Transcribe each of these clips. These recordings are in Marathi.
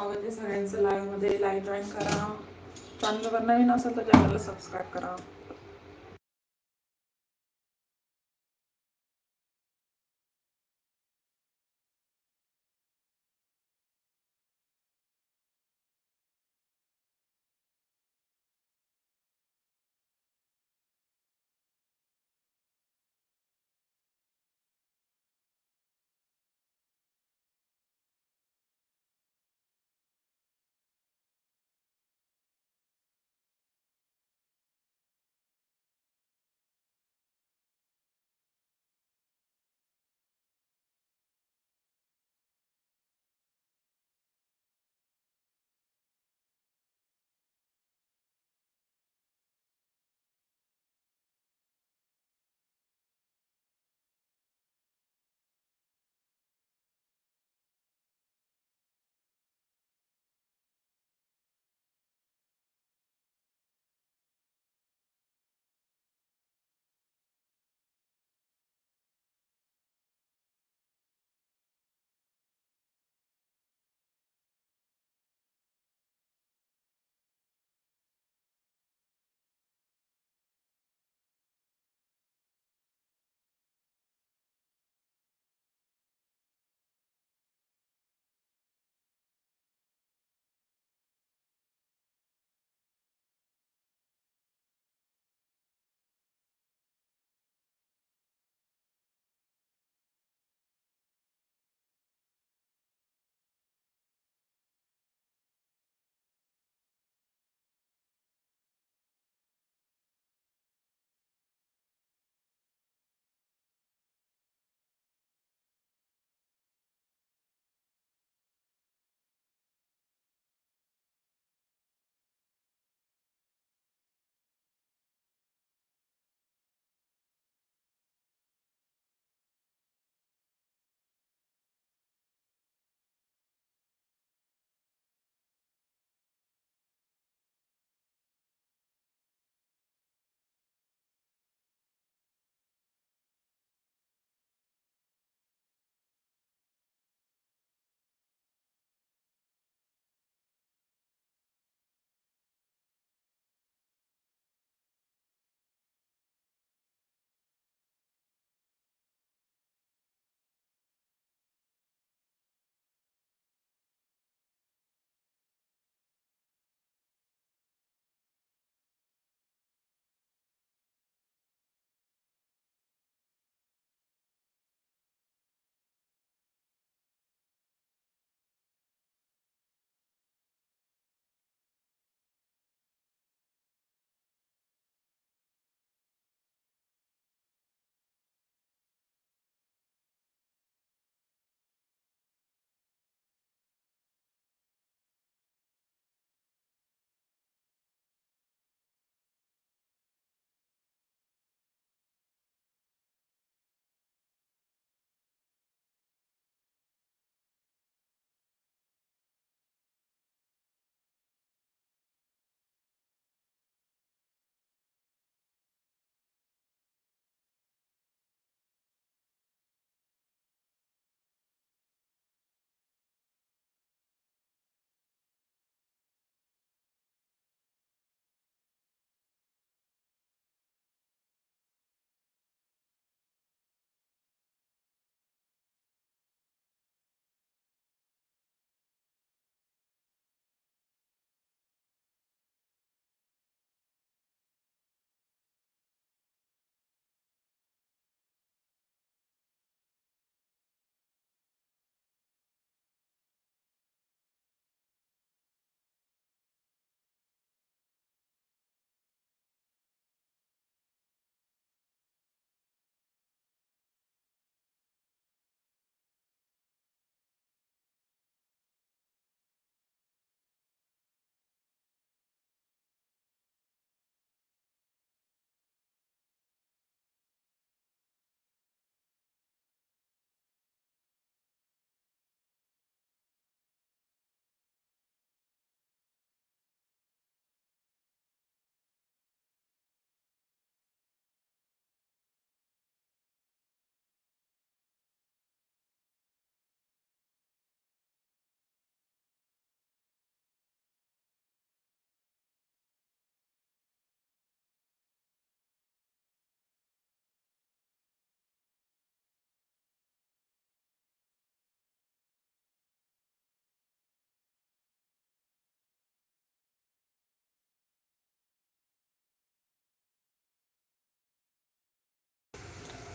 स्वागत आहे सगळ्यांचं. लाईव्हमध्ये लाईव्ह जॉईन करा. चॅनलवर नवीन असेल तर चॅनलला सबस्क्राईब करा.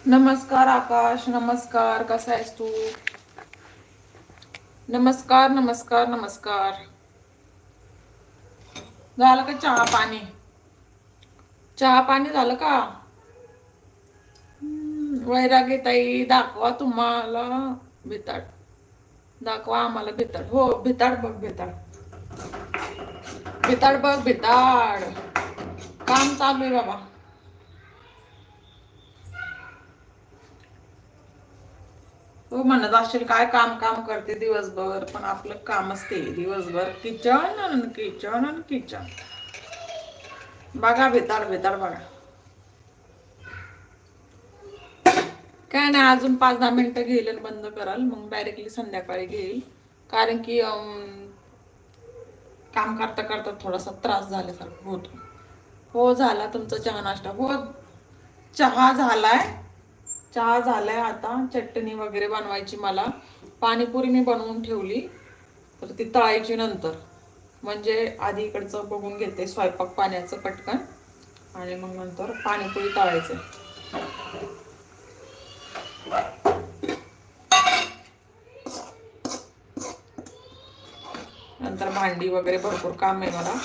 नमस्कार आकाश नमस्कार कसा आहेस तू? नमस्कार नमस्कार नमस्कार. झालं का चहा पाणी? चहा पाणी झालं का? हम्म, वैरागी ताई दाखवा तुम्हाला भिताड. दाखवा आम्हाला भिताड. हो भिताड बघ भिताड. भिताड बघ भिताड. काम चालू आहे बाबा. हो म्हणत असेल काय काम काम करते दिवसभर? पण आपलं काम असते. दिवसभर किचन आणि किचन आणि किचन. बघा बेताड बेताड बघा. काय नाही अजून पाच दहा मिनिटं घेईल आणि बंद कराल. मग डायरेक्टली संध्याकाळी घेईल. कारण की अं, काम करता करता थोडासा त्रास झाल्यासारखं होतो. हो झाला तुमचा चहा नाश्ता. हो चहा झालाय. चहा झालाय आता चटणी वगैरे बनवायची मला. पाणीपुरी मी बनवून ठेवली तर ती तळायची नंतर. म्हणजे आधी इकडचं बघून घेते स्वयंपाक पाण्याचं पटकन. आणि मग नंतर पाणीपुरी तळायचं. नंतर भांडी वगैरे भरपूर काम आहे मला.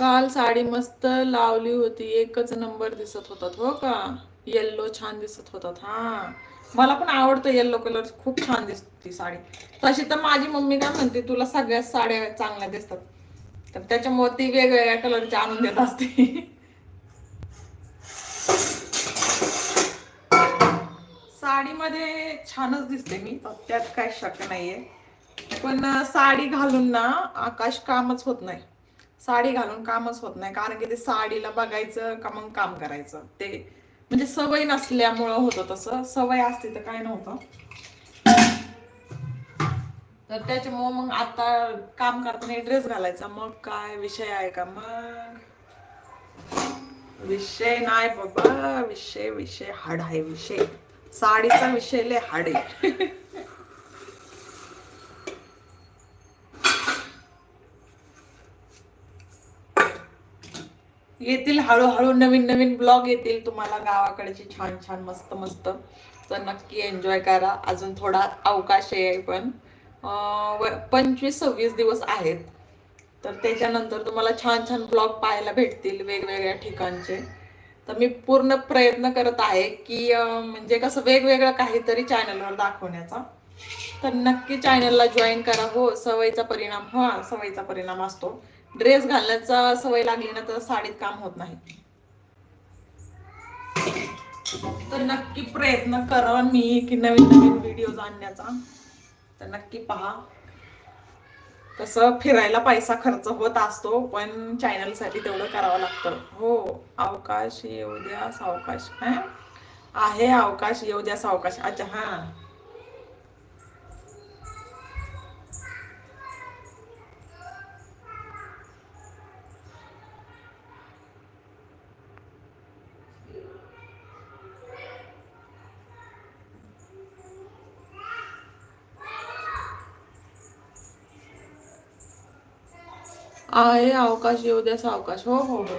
काल साडी मस्त लावली होती. एकच नंबर दिसत होतात हो का? येल्लो छान दिसत होतात हा. मला पण आवडतं येल्लो कलर खूप छान दिसते साडी. तशी तर माझी मम्मी काय म्हणते तुला सगळ्या साड्या चांगल्या दिसतात. तर त्याच्यामुळे ती वेगवेगळ्या कलरची आणून देत असते. साडीमध्ये छानच दिसते मी त्यात काय शक नाहीये. पण साडी घालून ना आकाश कामच होत नाही. साडी घालून कामच होत नाही कारण की ते साडीला बघायचं का मग काम करायचं. ते म्हणजे सवय नसल्यामुळं होतं तसं. सवय असते तर काय नव्हतं. तर त्याच्यामुळं मग आता काम करताना ड्रेस घालायचा. मग काय विषय आहे का? मग विषय नाही बाबा. विषय विषय हाड आहे विषय. साडीचा विषय लय हाड आहे. येतील हळूहळू नवीन नवीन ब्लॉग येतील. तुम्हाला गावाकडचे छान छान मस्त मस्त. तर नक्की एन्जॉय करा. अजून थोडा अवकाश आहे पण पंचवीस सव्वीस दिवस आहेत. तर त्याच्यानंतर तुम्हाला छान छान ब्लॉग पाहायला भेटतील वेगवेगळ्या ठिकाणचे. तर मी पूर्ण प्रयत्न करत आहे की म्हणजे कसं वेगवेगळं काहीतरी चॅनलवर दाखवण्याचा. तर नक्की चॅनलला जॉईन करा. हो सवयीचा परिणाम हा सवयीचा परिणाम असतो. ड्रेस घालण्याचा सवय लागली ना तर साडीत काम होत नाही. तर नक्की प्रयत्न करा मी की नवीन नवीन व्हिडिओ आणण्याचा. तर नक्की पहा. तसं फिरायला पैसा खर्च होत असतो पण चॅनलसाठी तेवढं करावं लागतं. हो अवकाश येऊ द्या सावकाश आहे अवकाश येऊ द्या सावकाश. अच्छा हा. आहे अवकाश येऊ द्या सावकाश. हो हो हो.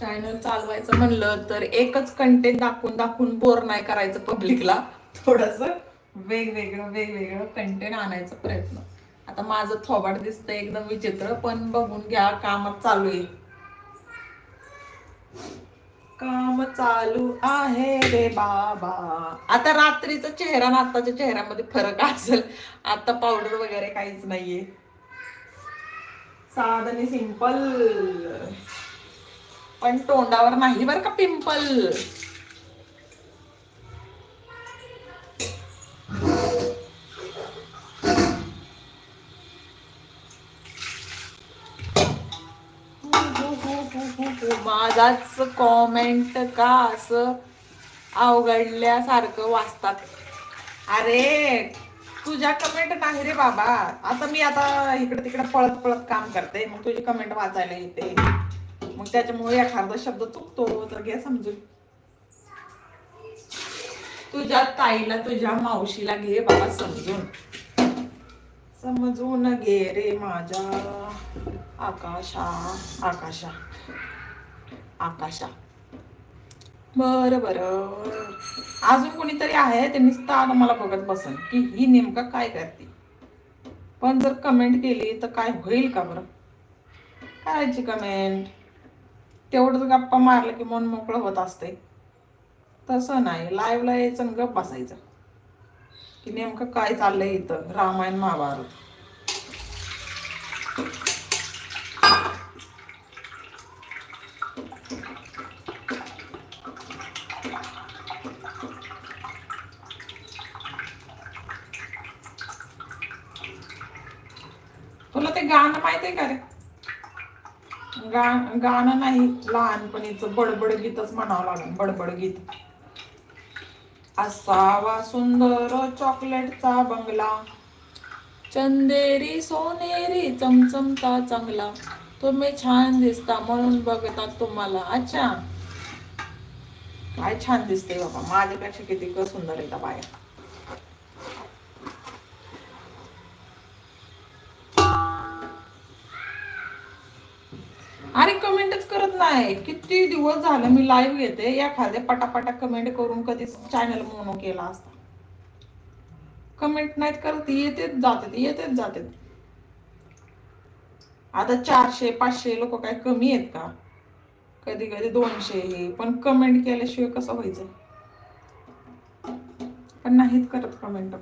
चॅनल चालवायचं म्हणलं तर एकच कंटेंट दाखवून दाखवून बोर नाही करायचं पब्लिकला थोडस वेगवेगळं वेगवेगळं कंटेंट आणायचा प्रयत्न. आता माझं थोबाड दिसतंय एकदम विचित्र पण बघून घ्या कामात चालू आहे. काम चालू आहे रे बाबा. आता रात्रीचा चेहरा आणि आताच्या चेहऱ्यामध्ये फरक असेल. आता पावडर वगैरे काहीच नाहीये. साधने सिंपल पण तोंडावर नाही बर का पिंपल माझाच कॉमेंट का असं अवघडल्यासारखं वाचतात. अरे तुझ्या कमेंट नाही रे बाबा? आता मी आता इकडे तिकडे पळत पळत काम करते. मग तुझी कमेंट वाचायला येते. मग त्याच्यामुळे एखादा शब्द चुकतो तर घे समजून. तुझ्या ताईला तुझ्या मावशीला घे बाबा समजून. समजून घे रे माझ्या आकाशा आकाशा. आकाशा. बर बर अजून कोणीतरी आहे? ते नुसतं आता मला बघत बसन की ही नेमकं काय करते. पण जर कमेंट केली तर काय होईल का बरं? करायची कमेंट तेवढंच गप्पा मारलं की मन मोकळं होत असते तसं नाही. लाईव्हला यायचं आणि गप बसायचं. की नेमकं काय चाललंय इथं? रामायण महाभारत तुला ते गाणं माहीत आहे का रे गाणं नाही लहानपणीचं बडबड गीतच म्हणावं लागेल बडबड गीत. असावा सुंदर चॉकलेटचा बंगला. चंदेरी सोनेरी चमचमता चांगला. तुम्ही छान दिसता म्हणून बघतात तुम्हाला. अच्छा. काय छान दिसते बाबा. माझ्यापेक्षा किती सुंदर आहे बाया. अरे कमेंटच करत नाही. किती दिवस झालं मी लाईव्ह घेते एखाद्या पटापटा कमेंट करून कधीच चॅनल मोनो केला असता. कमेंट नाहीत करत येतेच जातात येतेच जातात. आता चारशे पाचशे लोक काय कमी आहेत का? कधी कधी दोनशे हे पण कमेंट केल्याशिवाय कसं व्हायचं? पण नाहीत करत कमेंट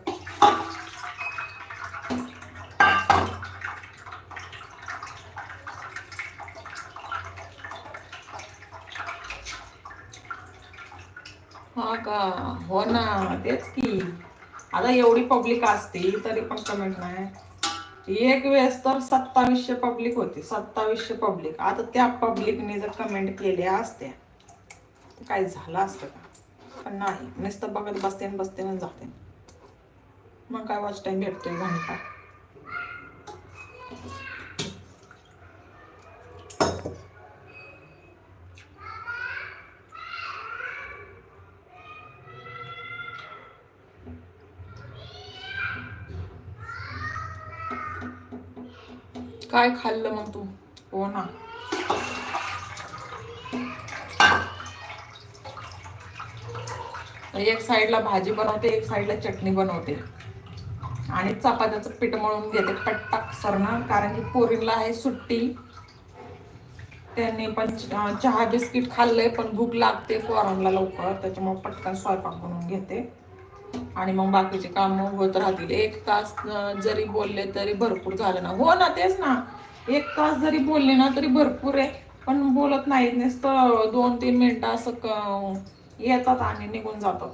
हा का? हो ना तेच की. आता एवढी पब्लिक असते तरी पण कमेंट नाही. एक वेळेस तर सत्तावीसशे पब्लिक होती सत्तावीसशे पब्लिक आता त्या पब्लिकने जर कमेंट केल्या असत्या काय झालं असतं का? पण नाही नुसतं बघत बसते बसते आणि जाते. मग काय वॉच टाईम भेटतोय घंटा? काय खाल्लं मग तू? हो ना. एक साईडला भाजी बनवते एक साईडला चटणी बनवते. आणि चपात्याचं पीठ मळून घेते पट्टाक सरना कारण की पोरीला आहे सुट्टी. त्यांनी पण चहा बिस्किट खाल्लंय पण भूक लागते पोरांना लवकर त्याच्यामुळे पटकन स्वयंपाक बनवून घेते. आणि मग बाकीचे काम होत राहतील. एक तास जरी बोलले तरी भरपूर झालं ना. हो ना तेच ना. एक तास जरी बोलले ना तरी भरपूर आहे. पण बोलत नाहीत. नुसतं दोन तीन मिनिटं असं येतात आणि निघून जातात.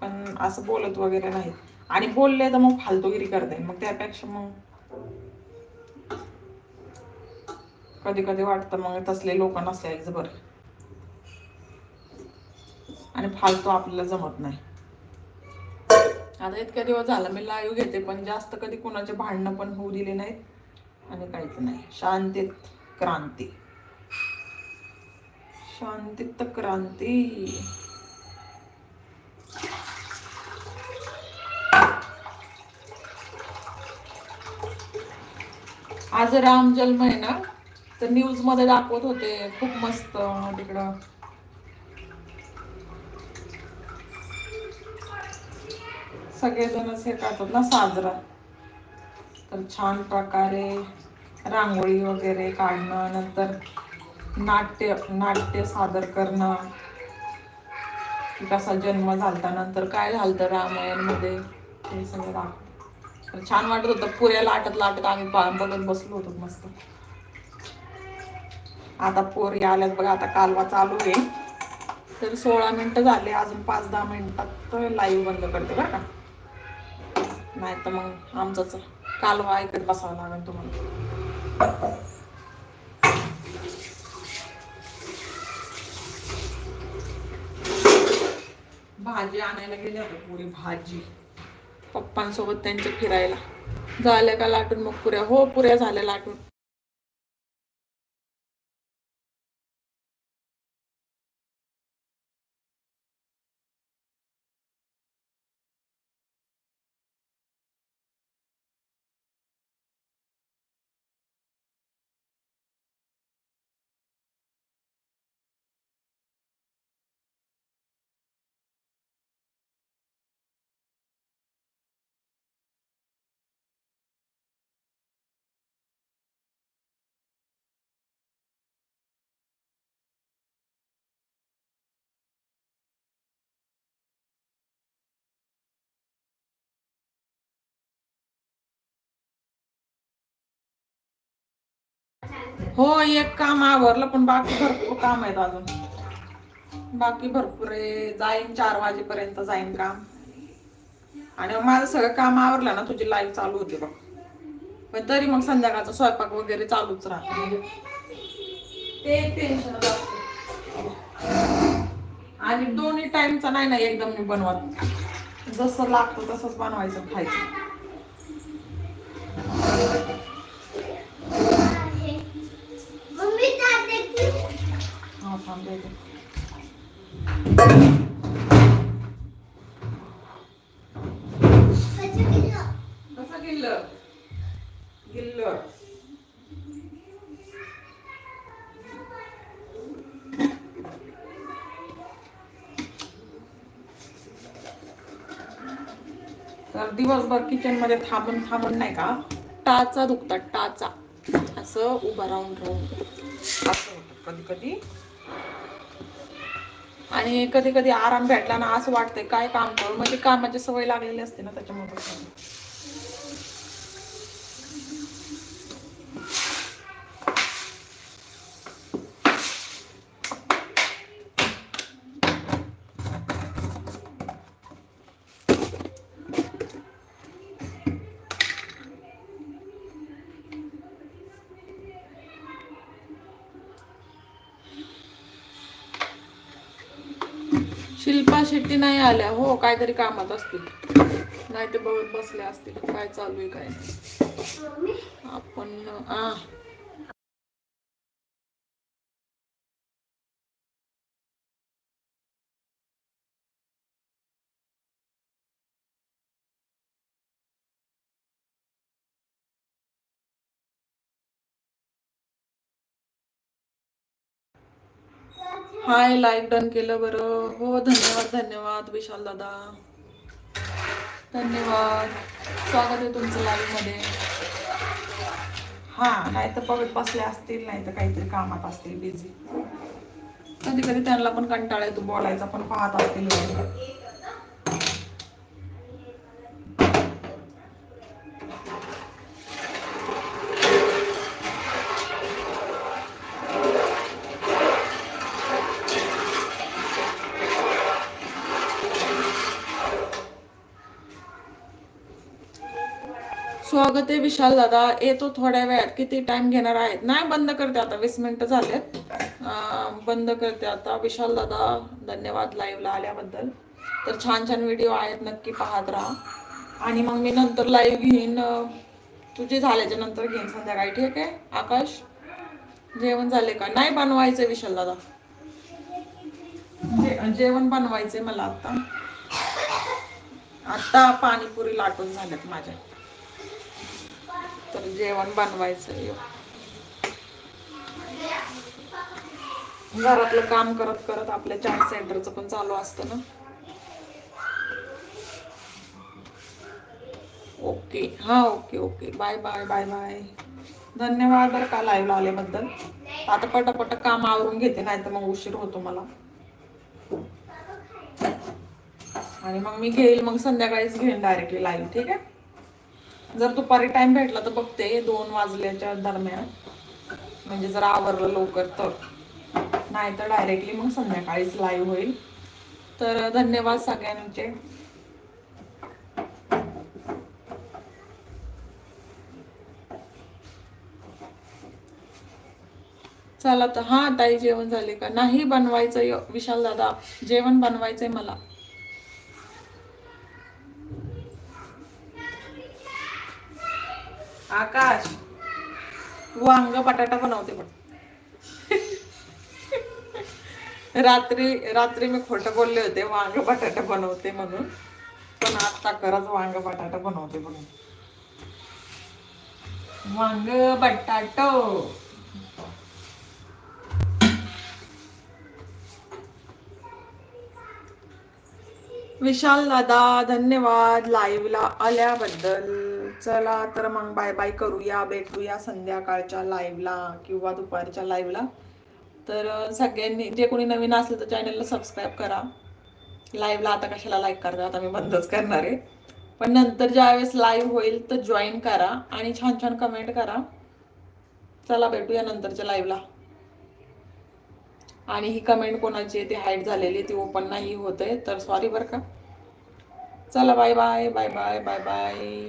पण असं बोलत वगैरे नाहीत. आणि बोलले तर मग फालतूगिरी करते मग त्यापेक्षा मग कधी कधी वाटतं मग तसले लोक नसल्याचं बरं. आणि फालतू आपल्याला जमत नाही. आता इतक्या दिवस झाला मी लाईव्ह घेते पण जास्त कधी कोणाचे भांडणं पण होऊ दिले नाहीत आणि काहीच नाही. शांतीत क्रांती. शांतीत क्रांती. आज राम जन्म आहे ना तर न्यूजमध्ये दाखवत होते खूप मस्त तिकडं सगळेजणच हे करतात ना साजरा. तर छान प्रकारे रांगोळी वगैरे काढणं नंतर नाट्य नाट्य सादर करणं. कसा जन्म झालता नंतर काय झालतं रामायणमध्ये ते सगळं दाखव तर छान वाटत होतं. पुऱ्या लाटत लाटत आम्ही बघत बसलो होतो मस्त. आता पोरी आल्यात बघा आता कालवा चालू आहे. तर सोळा मिनिटं झाले अजून पाच दहा मिनिटात लाईव्ह बंद करते बरं का. नाही तर मग आमचंच कालवा ऐकत बसावं लागेल तुम्हाला. भाजी आणायला गेले होते पुरी भाजी. पप्पांसोबत त्यांच्या फिरायला. झाल्या का लाटून मग पुऱ्या? हो पुऱ्या झाल्या लाटून. हो एक काम आवरलं पण बाकी भरपूर काम आहेत अजून. बाकी भरपूर आहे. जाईन चार वाजेपर्यंत जाईन काम. आणि माझं सगळं काम आवरलं ना तुझी लाईव्ह चालू होते बघ. पण तरी मग संध्याकाळचा स्वयंपाक वगैरे चालूच राहते. ते टेन्शन आणि दोन्ही टाइमचा नाही ना एकदम मी बनवत. जसं लागतं तसंच बनवायचं खायचं मम्मी दादा की हा तर दिवसभर किचनमध्ये थांबून थांबून नाही का? टाचा दुखतात टाचा. असं उभं राहून राहून. असं होतं कधी कधी आणि कधी कधी आराम भेटला ना असं वाटतंय काय काम करू? म्हणजे कामाची सवय लागलेली असते ना त्याच्यामुळे. तसं नाही आल्या हो काहीतरी कामात असतील. नाही ते बघत बसले असतील काय चालू आहे काय आपण आ हाय लाईक डन केलं बरं. हो धन्यवाद धन्यवाद विशाल दादा. धन्यवाद. स्वागत आहे तुमचं लाईव्हमध्ये. हा नाही तर बघत बसले असतील नाही तर काहीतरी कामात असतील बिझी कधी कधी त्यांना पण कंटाळा येतो बोलायचा पण पाहत असतील स्वागत आहे विशाल दादा. येतो थोड्या वेळात. किती टाइम घेणार आहेत? नाही बंद करते आता. वीस मिनिटं झालेत. बंद करते आता. विशाल दादा धन्यवाद लाईव्हला आल्याबद्दल. तर छान छान व्हिडिओ आहेत. नक्की पाहत राहा. आणि मग मी नंतर लाईव्ह घेईन. तुझे झाल्याच्यानंतर घेईन संध्याकाळी. ठीक आहे? आकाश? जेवण झाले का? नाही बनवायचं विशाल दादा. जे- जेवण बनवायचंय मला आता. आता पाणीपुरी लाटून झाल्यात माझ्या. तर जेवण बनवायचं घरातलं काम करत करत आपल्या चाट सेंटरचं पण चालू असतं ना. ओके. हा okay okay. Bye bye bye bye. धन्यवाद बरं का लाईव्ह आल्याबद्दल. आता पटापट काम आवरून घेते नाही तर मग उशीर होतो मला. आणि मग मी घेईल मग संध्याकाळीच घेईन डायरेक्टली लाईव्ह ठीक आहे? जर दुपारी टाइम भेटला तर बघते दोन वाजल्याच्या दरम्यान. म्हणजे जर आवरलं लवकर तर. नाही तर डायरेक्टली मग संध्याकाळीच लाईव्ह होईल. तर धन्यवाद सगळ्यांचे. चला तर हा ताई जेवण झाले का? नाही बनवायचं विशाल दादा जेवण बनवायचंय मला. आकाश. वांग बटाटा बनवते पण रात्री रात्री मी खोटं बोलले होते वांग बटाटा बनवते म्हणून. पण आता खरंच वांग बटाटा बनवते म्हणून वांग बटाटो. विशाल दादा धन्यवाद. लाईव्हला आल्याबद्दल. चला तर मग बाय बाय करूया भेटूया संध्याकाळच्या लाईव्हला किंवा दुपारच्या लाईव्हला तर सगळ्यांनी जे कोणी नवीन असलं तर चॅनलला सबस्क्राईब करा. लाईव्हला आता कशाला लाईक करता आता मी बंदच करणार आहे. पण नंतर ज्यावेळेस लाईव्ह होईल तर जॉईन करा आणि छान छान कमेंट करा. चला भेटूया नंतरच्या लाईव्हला आणि ही कमेंट कोणाची ती हाईड झालेली ती ओपन नाही होत आहे. तर सॉरी बरं का. चला bye bye bye bye bye bye